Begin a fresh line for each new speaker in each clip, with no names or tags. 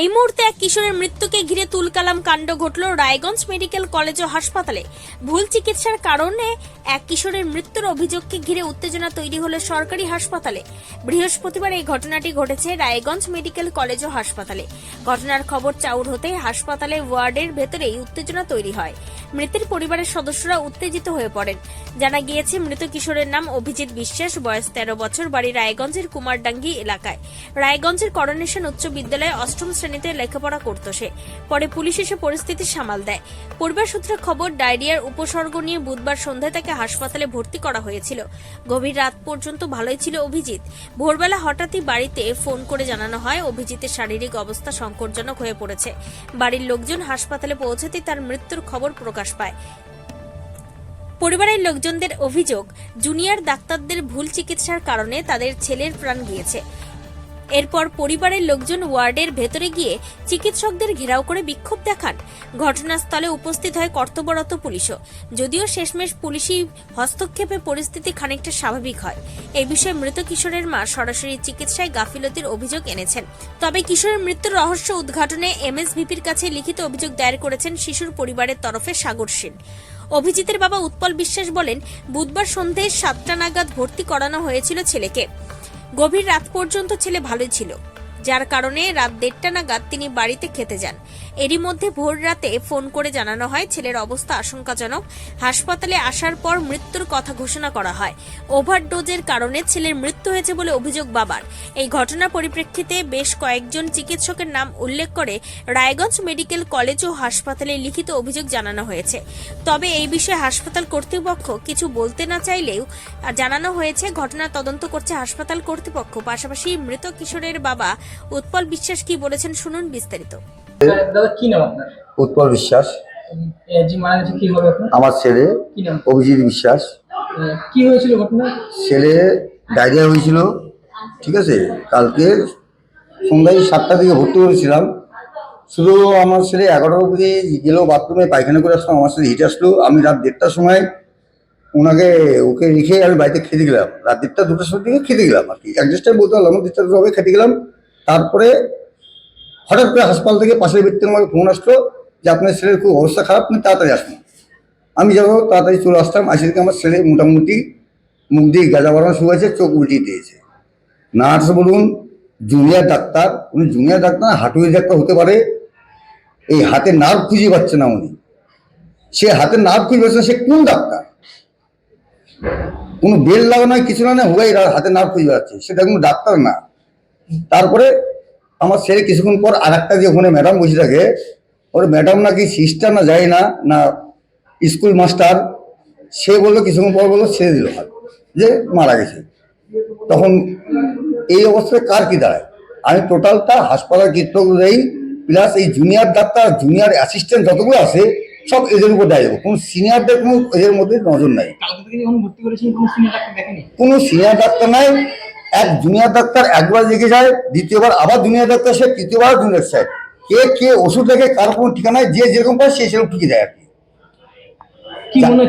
এই মুহূর্তে এক কিশোরের মৃত্যুকে ঘিরে তুলকালাম কাণ্ড ঘটল রায়গঞ্জ মেডিকেল কলেজ ও হাসপাতালে। ভুল চিকিৎসার কারণে এক কিশোরের মৃত্যুর অভিযোগকে ঘিরে উত্তেজনা তৈরি হলো সরকারি হাসপাতালে। বৃহস্পতিবার এই ঘটনাটি ঘটেছে রায়গঞ্জ মেডিকেল কলেজ ও হাসপাতালে। ঘটনার খবর চাউর হতে হাসপাতালে ওয়ার্ডের ভেতরেই উত্তেজনা তৈরি হয়। মৃতের পরিবারের সদস্যরা উত্তেজিত হয়ে পড়েন। জানা গিয়েছে, মৃত কিশোরের নাম অভিজিৎ বিশ্বাস, বয়স তেরো বছর, বাড়ি রায়গঞ্জের কুমারডাঙ্গি এলাকায়। রায়গঞ্জের করোনেশন উচ্চ বিদ্যালয়ে অষ্টম শ্রেণীতে লেখাপড়া করত সে। পরে পুলিশ এসে পরিস্থিতি সামাল দেয়। পরিবার সূত্রে খবর, ডায়রিয়ার উপসর্গ নিয়ে বুধবার সন্ধ্যায় তাকে হাসপাতালে ভর্তি করা হয়েছিল। গভীর রাত পর্যন্ত ভালোই ছিল অভিজিৎ। ভোরবেলা হঠাৎই বাড়িতে ফোন করে জানানো হয়, অভিজিতের শারীরিক অবস্থা সংকটজনক হয়ে পড়েছে। বাড়ির লোকজন হাসপাতালে পৌঁছাতেই তার মৃত্যুর খবর প্রকাশ পায়। পরিবারের লোকজনদের অভিযোগ, জুনিয়র ডাক্তারদের ভুল চিকিৎসার কারণে তাদের ছেলের প্রাণ গিয়েছে। এরপর পরিবারের লোকজন ওয়ার্ডের ভেতরে গিয়ে চিকিৎসকদের ঘেরাও করে বিক্ষোভ দেখান। ঘটনাস্থলে উপস্থিত হয় কর্তব্যরত পুলিশও। যদিও শেষমেশ পুলিশি হস্তক্ষেপে পরিস্থিতি খানিকটা স্বাভাবিক হয়। এই বিষয়ে মৃত কিশোরের মা সরাসরি চিকিৎসায় গাফিলতির অভিযোগ এনেছেন। তবে কিশোরের মৃত্যুর রহস্য উদ্ঘাটনে এমএসভিপির কাছে লিখিত অভিযোগ দায়ের করেছেন শিশুর পরিবারের তরফে সাগর সেন। অভিজিতের বাবা উৎপল বিশ্বাস বলেন, বুধবার সন্ধ্যে সাতটা নাগাদ ভর্তি করানো হয়েছিল ছেলেকে। গভীর রাত পর্যন্ত ছেলে ভালোই ছিল। যার কারণে রাত দেড়টা নাগাদ তিনি বাড়িতে খেতে যান। এরই মধ্যে ভোর রাতে ফোন করে জানানো হয়, ছেলের অবস্থা আশঙ্কাজনক। হাসপাতালে আসার পর মৃত্যুর কথা ঘোষণা করা হয়। ওভারডোজের কারণে ছেলের মৃত্যু হয়েছে বলে অভিযোগ বাবার। এই ঘটনার পরিপ্রেক্ষিতে বেশ কয়েকজন চিকিৎসকের নাম উল্লেখ করে রায়গঞ্জ মেডিকেল কলেজ ও হাসপাতালে লিখিত অভিযোগ জানানো হয়েছে। তবে এই বিষয়ে হাসপাতাল কর্তৃপক্ষ কিছু বলতে না চাইলেও জানানো হয়েছে, ঘটনা তদন্ত করছে হাসপাতাল কর্তৃপক্ষ। পাশাপাশি মৃত কিশোরের বাবা উৎপল বিশ্বাস কি বলেছেন শুনুন বিস্তারিত।
দাদা কি নাম আপনার?
উৎপল বিশ্বাস।
এ, মারা গেছে কি হবে আপনার?
আমার ছেলে
কি নাম?
অভিজিৎ বিশ্বাস।
কি হয়েছিল ঘটনা?
ছেলে ডায়রিয়া হয়েছিল ঠিক আছে? কালকে সন্ধ্যায় সাতটা থেকে ভর্তি করেছিলাম শুধু আমার ছেলে এগারোটা অবধি গেলো বাথরুমে পায়খানা করে আসলাম আমার সাথে হিটে আসলো। আমি রাত দেড়টার সময় ওনাকে ওকে রেখে আমি বাড়িতে খেতে গেলাম। রাত দেড়টা দুটোর সময় দিকে খেতে গেলাম আর কি। অ্যাডজাস্টার বলতে পারলাম দেড়টা দুটো হবে খেতে গেলাম। তারপরে হঠাৎ করে হাসপাতাল থেকে পাশের ব্যক্তির আমাকে ফোন আসলো যে আপনার ছেলের খুব অবস্থা খারাপ আপনি তাড়াতাড়ি আসুন। আমি যাব তাড়াতাড়ি চলে আসতাম আসে থেকে আমার ছেলে মোটামুটি মুখ দিয়ে গাঁজা বাড়ানো শুরু হয়েছে চোখ উল্টিয়ে দিয়েছে। নার্স বলুন জুনিয়র ডাক্তার উনি জুনিয়র ডাক্তার না, হাঁটুরি ডাক্তার হতে পারে। এই হাতে নার্ভ খুঁজে পাচ্ছে না উনি। সে হাতে নার্ভ খুঁজে পাচ্ছে না, সে কোন ডাক্তার? কোনো বেল লাগানো কিছু না না হুয়াই হাতে নার্ভ খুঁজে পাচ্ছে সেটা কোনো ডাক্তার না। তারপরে আমার ছেলে কিছুক্ষণ পর আর একটা যে ওখানে ম্যাডাম বসে থাকে। ওর ম্যাডাম নাকি সিস্টার না যায় না না স্কুল মাস্টার সে বলল কিছুক্ষণ পর বলল ছেড়ে দিল। হাত যে মারা গেছে। তখন এই অবস্থায় কার কি দাঁড়ায়? আমি টোটালটা হাসপাতাল চিত্র দেই প্লাস এই জুনিয়র ডাক্তার জুনিয়র অ্যাসিস্ট্যান্ট যতগুলো আছে সব এদের উপর দায়ী দেবো। কোনো সিনিয়রদের কোনো এদের মধ্যে নজর নাই।
কোনো সিনিয়র ডাক্তার
নাই। এক জুনিয়র ডাক্তার একবার লেগে যায় দ্বিতীয়বার আবার জুনিয়র ডাক্তার সে তৃতীয়বার জুনিয়র স্যার কে কে ওষুধ লেগে কার কোনো ঠিকানায় যে যেরকম পায় সে সেরকম ঠিকই দেয় আর কি
মনে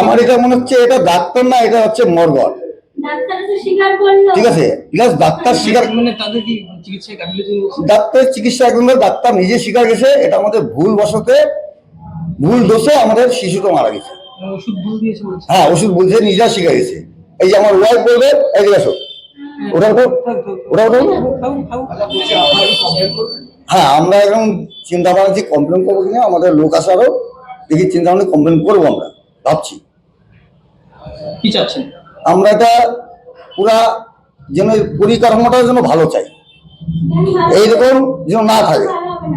আমার এটা মনে হচ্ছে এটা ডাক্তার না এটা হচ্ছে মর্গর।
ডাক্তার তো স্বীকার করল।
ঠিক আছে প্লাস ডাক্তার স্বীকার
মানে গাফিলতি হয়েছে?
ডাক্তারের চিকিৎসা একদম ডাক্তার নিজে স্বীকার গেছে এটা আমাদের ভুল বসতে ভুল দোষে আমাদের শিশুটা মারা গেছে।
মানে ওষুধ ভুল দিয়েছে বলছে
হ্যাঁ ওষুধ বলছে নিজেরা শিখে গেছে এই যে আমার ওয়াইফ বলবে এই যে আসো। ওটা ওঠো ওটা ওঠো হ্যাঁ আমরা এখন চিন্তা ভাবনা কমপ্লেন করব কিনা আমাদের লোক আরও। দেখি চিন্তা ভাবনা কমপ্লেন করব আমরা। ভাবছি।
কি চাচ্ছেন?
আমরা এটা পুরা যেন পরিকাঠামোটা যেন ভালো চাই। এইরকম যেন না থাকে।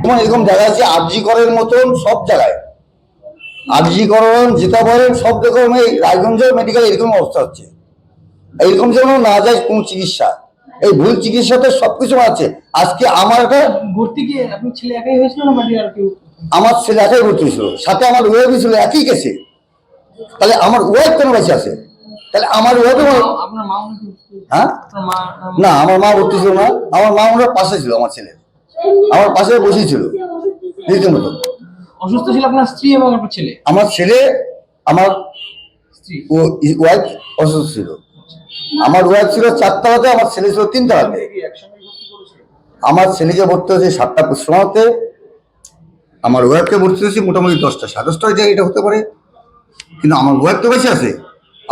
যেমন এরকম জায়গা আছে আরজি করের মতন সব জায়গায়। আরজি করণ যেটা বলেন সব রকম এই রায়গঞ্জ মেডিকেল এরকম অবস্থা হচ্ছে। এইরকম যেন না যায় কোন চিকিৎসা। এই ভুল চিকিৎসাতে সবকিছু আছে। আজকে আমার একটা
ভর্তি কি আপনি ছেলে একাই হয়েছিল না বাড়ির আর কেউ?
আমার ছেলে একাই ভর্তি ছিল সাথে আমার ওয়েব ছিল একই কেসে তাহলে আমার ওয়েব কেন বেঁচে আছে? তাহলে আমার ওয়েবে
আপনার মা
হ্যাঁ? না আমার মা ভর্তি ছিল না। আমার মা ওনার পাশে ছিল আমার ছেলে। আমার পাশে বসেই ছিল। রীতিমতো।
অসুস্থ ছিল আপনার স্ত্রী এবং আপনার ছেলে?
আমার ছেলে আমার
স্ত্রী।
ও ওয়াইফ অসুস্থ ছিল। আমার ওয়াইফ ছিল চারতলাতে, আমার ছেলে ছিল তিনতলাতে। আমার ছেলেকে ভর্তি হয়েছে সাতটা সময়তে আমার ওয়াইফকে ভর্তি হয়েছে মোটামুটি দশটা, সাড়ে দশটায় যায় এটা হতে পারে। কিন্তু আমার ওয়াইফ তো বেঁচে আছে।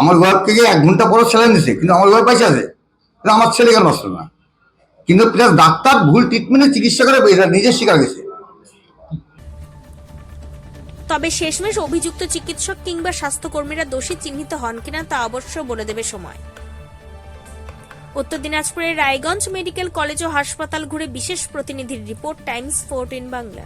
আমার ওয়াইফকে গিয়ে এক ঘণ্টা পরে স্যালাইন দিছে কিন্তু আমার ওয়াইফ বেঁচে আছে। কিন্তু আমার ছেলে কেন আসলো না? কিন্তু প্লাস ডাক্তার ভুল ট্রিটমেন্টে চিকিৎসা করে এটা নিজে স্বীকার গেছে।
তবে শেষমেশ অভিযুক্ত চিকিৎসক কিংবা স্বাস্থ্যকর্মীরা দোষী চিহ্নিত হন কিনা তা অবশ্য বলে দেবে সময়। উত্তর দিনাজপুরের রায়গঞ্জ মেডিকেল কলেজ ও হাসপাতাল ঘুরে বিশেষ প্রতিনিধির রিপোর্ট টাইমস ফোরটিন বাংলা।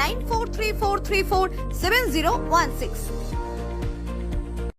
9434347016.